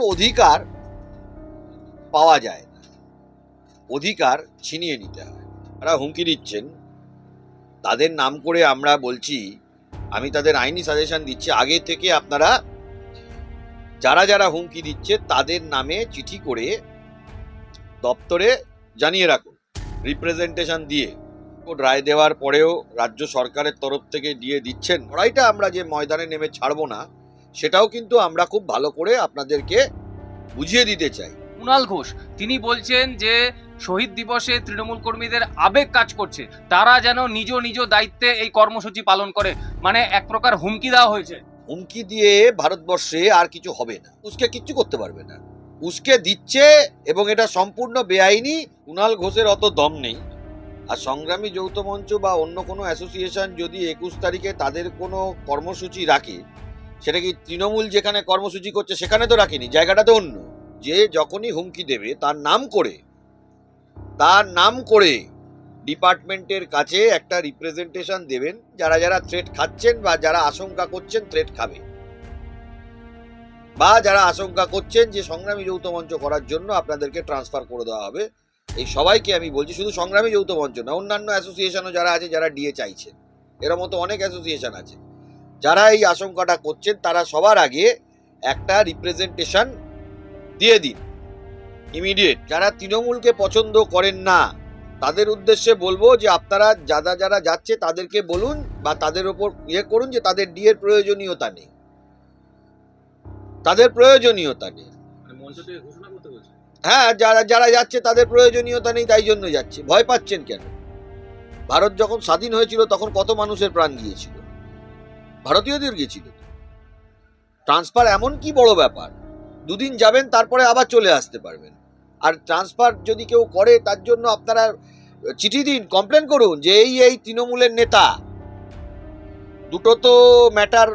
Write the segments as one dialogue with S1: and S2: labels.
S1: অধিকার পাওয়া যায় না। অধিকার ছিনিয়ে নিতে হয়। তারা হুমকি দিচ্ছেন, তাদের নাম করে আমরা বলছি, আমি তাদের আইনি সাজেশন দিচ্ছি, আগে থেকে আপনারা যারা যারা হুমকি দিচ্ছে, তাদের নামে চিঠি করে দপ্তরে জানিয়ে রাখুন। রিপ্রেজেন্টেশন দিয়ে। রায় দেওয়ার পরেও রাজ্য সরকারের তরফ থেকে দিয়ে দিচ্ছেন। লড়াইটা আমরা যে ময়দানে নেমে ছাড়বো না সেটাও কিন্তু আমরা খুব ভালো করে আপনাদেরকে বুঝিয়ে দিতে চাই।
S2: কুণাল ঘোষ তিনি বলছেন যে শহীদ দিবসে তৃণমূল কর্মীদের আবেগ কাজ করছে। তারা যেন নিজ নিজ দায়িত্বে এই কর্মসূচি পালন করে। মানে এক প্রকার হুমকি দেওয়া হয়েছে।
S1: হুমকি দিয়ে ভারতবর্ষে আর কিছু হবে না। উসকে কিচ্ছু করতে পারবে না। উসকে দিচ্ছে এবং এটা সম্পূর্ণ বেআইনি। কুণাল ঘোষের অত দম নেই। আর সংগ্রামী যৌথ মঞ্চ বা অন্য কোনো অ্যাসোসিয়েশন যদি একুশ তারিখে তাদের কোনো কর্মসূচি রাখে সেটা কি তৃণমূল যেখানে কর্মসূচি করছে সেখানে তো রাখেনি জায়গাটা তো অন্য। যে যখনই হুমকি দেবে, তার নাম করে, তার নাম করে ডিপার্টমেন্টের কাছে একটা রিপ্রেজেন্টেশন দেবেন, যারা যারা থ্রেট খাচ্ছেন বা যারা আশঙ্কা করছেন থ্রেট খাবে। বা যারা আশঙ্কা করছেন যে সংগ্রামী যৌথ মঞ্চ করার জন্য আপনাদেরকে ট্রান্সফার করে দেওয়া হবে, এই সবাইকে আমি বলছি, শুধু সংগ্রামী যৌথ মঞ্চ না, অন্যান্য অ্যাসোসিয়েশনও যারা আছে, যারা ডিএ চাইছেন, এর মতো অনেক অ্যাসোসিয়েশন আছে। যারা এই আশঙ্কাটা করছেন তারা সবার আগে একটা রিপ্রেজেন্টেশন দিয়ে দিন। ইমিডিয়েট যারা তৃণমূলকে পছন্দ করেন না তাদের উদ্দেশ্যে বলব যে আপনারা যারা যারা যাচ্ছে তাদেরকে বলুন বা তাদের ওপর ইয়ে করুন যে তাদের ডিএর প্রয়োজনীয়তা নেই। তাদের প্রয়োজনীয়তা নেই।
S2: মানে
S1: হ্যাঁ যারা যারা যাচ্ছে তাদের প্রয়োজনীয়তা নেই তাই জন্য যাচ্ছে। ভয় পাচ্ছেন কেন? ভারত যখন স্বাধীন হয়েছিল তখন কত মানুষের প্রাণ গিয়েছিল? ভারতীয়দের গিয়েছিল ট্রান্সফার এমন কি বড় ব্যাপার? দুদিন যাবেন, তারপরে আবার চলে আসতে পারবেন। আর ট্রান্সফার যদি কেউ করে, তার জন্য আপনারা চিঠি দিন কমপ্লেন করুন যে এই এই তৃণমূলের নেতা। দুটো তো ম্যাটার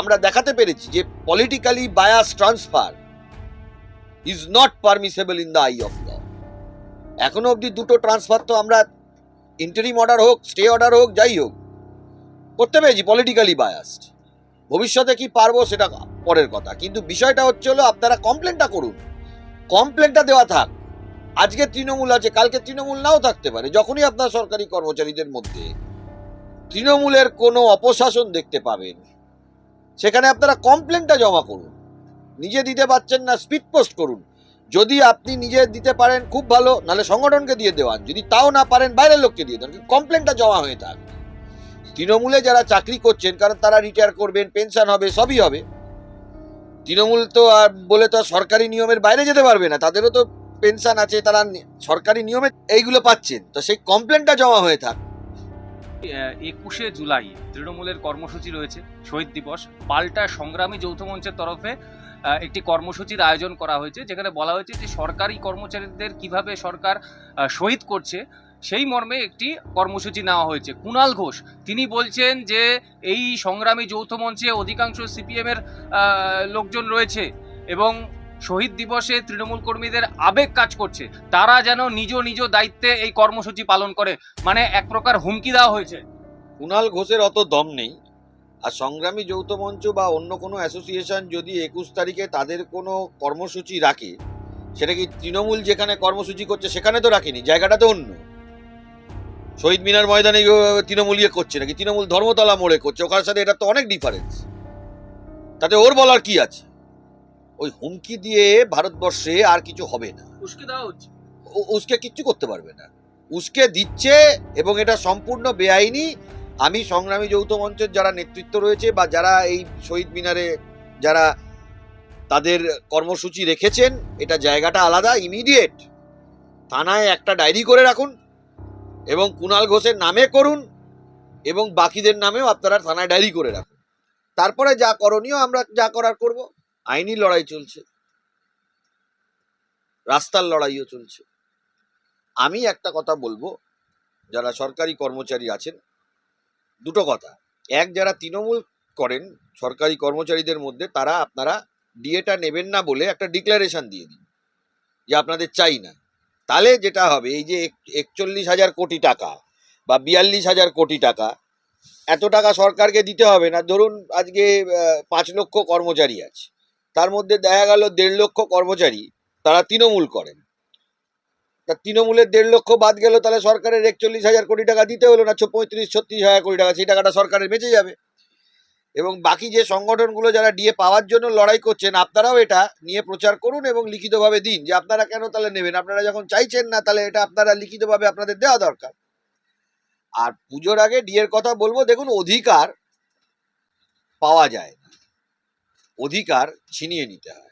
S1: আমরা দেখাতে পেরেছি যে politically bias transfer is not permissible in the eye of law এখনও অবধি দুটো ট্রান্সফার তো আমরা ইন্টারিম অর্ডার হোক স্টে অর্ডার হোক, যাই হোক করতে পেরেছি পলিটিক্যালি বায়াসড ভবিষ্যতে কি পারব সেটা পরের কথা। কিন্তু বিষয়টা হচ্ছে হলো, আপনারা কমপ্লেনটা করুন। কমপ্লেনটা দেওয়া থাক। আজকে তৃণমূল আছে, কালকে তৃণমূল নাও থাকতে পারে। যখনই আপনার সরকারি কর্মচারীদের মধ্যে তৃণমূলের কোনো অপশাসন দেখতে পাবেন, সেখানে আপনারা কমপ্লেনটা জমা করুন। নিজে দিতে পারছেন না স্পিড পোস্ট করুন। যদি আপনি নিজে দিতে পারেন, খুব ভালো। নাহলে সংগঠনকে দিয়ে দেওয়ান। যদি তাও না পারেন, বাইরের লোককে দিয়ে দেন কমপ্লেনটা জমা হয়ে থাক। তৃণমূলে যারা চাকরি করছেন, কারণ তারা রিটায়ার করবেন পেনশন হবে, সবই হবে, তৃণমূল তো আর বলে তো সরকারি নিয়মের বাইরে যেতে পারবে না, তাদেরও তো পেনশন আছে, তারা সরকারি নিয়মে এইগুলো পাচ্ছেন। তো সেই কমপ্লেনটা জমা হয়ে থাক।
S2: একুশে জুলাই তৃণমূলের কর্মসূচি রয়েছে, শহীদ দিবস। পাল্টা সংগ্রামী যৌথ মঞ্চের তরফে একটি কর্মসূচির আয়োজন করা হয়েছে, যেখানে বলা হয়েছে যে সরকারি কর্মচারীদের কীভাবে সরকার শহীদ করছে সেই মর্মে একটি কর্মসূচি নেওয়া হয়েছে। কুণাল ঘোষ, তিনি বলছেন যে এই সংগ্রামী যৌথ মঞ্চে অধিকাংশ সিপিএমের লোকজন রয়েছে এবং শহীদ দিবসে তৃণমূল কর্মীদের আবেগ কাজ করছে। তারা যেন নিজ নিজ দায়িত্বে এই কর্মসূচি পালন করে। মানে এক প্রকার হুমকি দেওয়া হয়েছে।
S1: কুণাল ঘোষের অত দম নেই। আর সংগ্রামী যৌথ মঞ্চ বা অন্য কোনো অ্যাসোসিয়েশন যদি একুশ তারিখে তাদের কোনো কর্মসূচি রাখে, সেটা কি তৃণমূল যেখানে কর্মসূচি করছে সেখানে তো রাখেনি, জায়গাটা তো অন্য। শহীদ মিনার ময়দানে তৃণমূল ইয়ে করছে নাকি? তৃণমূল ধর্মতলা মোড়ে করছে। ওখানের সাথে এটা তো অনেক ডিফারেন্স তাতে ওর বলার কি আছে? ওই হুমকি দিয়ে ভারতবর্ষে আর কিছু হবে না।
S2: উস্কে দেওয়া হচ্ছে।
S1: উসকে কিচ্ছু করতে পারবে না। উসকে দিচ্ছে এবং এটা সম্পূর্ণ বেআইনি। আমি সংগ্রামী যৌথ মঞ্চের যারা নেতৃত্ব রয়েছে বা যারা এই শহীদ মিনারে যারা তাদের কর্মসূচি রেখেছেন এটা জায়গাটা আলাদা ইমিডিয়েট থানায় একটা ডায়েরি করে রাখুন। এবং কুণাল ঘোষের নামে করুন এবং বাকিদের নামেও আপনারা থানায় ডায়েরি করে রাখুন। তারপরে যা করণীয় আমরা যা করার করব, আইনি লড়াই চলছে। রাস্তার লড়াইও চলছে। আমি একটা কথা বলব, যারা সরকারি কর্মচারী আছেন, দুটো কথা। এক, যারা তৃণমূল করেন, সরকারি কর্মচারীদের মধ্যে তারা আপনারা ডিএটা নেবেন না বলে একটা ডিক্লারেশন দিয়ে দিন, যে আপনাদের চাই না। তাহলে যেটা হবে, এই যে এক- একচল্লিশ হাজার কোটি টাকা বা বিয়াল্লিশ হাজার কোটি টাকা, এত টাকা সরকারকে দিতে হবে না। ধরুন আজকে পাঁচ লক্ষ কর্মচারী আছে, তার মধ্যে দেখা গেল দেড় লক্ষ কর্মচারী, তারা তৃণমূল করেন। তা তৃণমূলের দেড় লক্ষ বাদ গেল, তাহলে সরকারের একচল্লিশ হাজার কোটি টাকা দিতে হলো না পঁয়ত্রিশ, ছত্রিশ হাজার কোটি টাকা, সেই টাকাটা সরকারের বেঁচে যাবে। এবং বাকি যে সংগঠনগুলো যারা ডিএ পাওয়ার জন্য লড়াই করছেন, আপনারাও এটা নিয়ে প্রচার করুন এবং লিখিতভাবে দিন যে আপনারা কেন তাহলে নেবেন? আপনারা যখন চাইছেন না, তাহলে এটা আপনারা লিখিতভাবে আপনাদের দেওয়া দরকার। আর পুজোর আগে ডিএর কথা বলব, দেখুন অধিকার পাওয়া যায় অধিকার ছিনিয়ে নিতে হয়।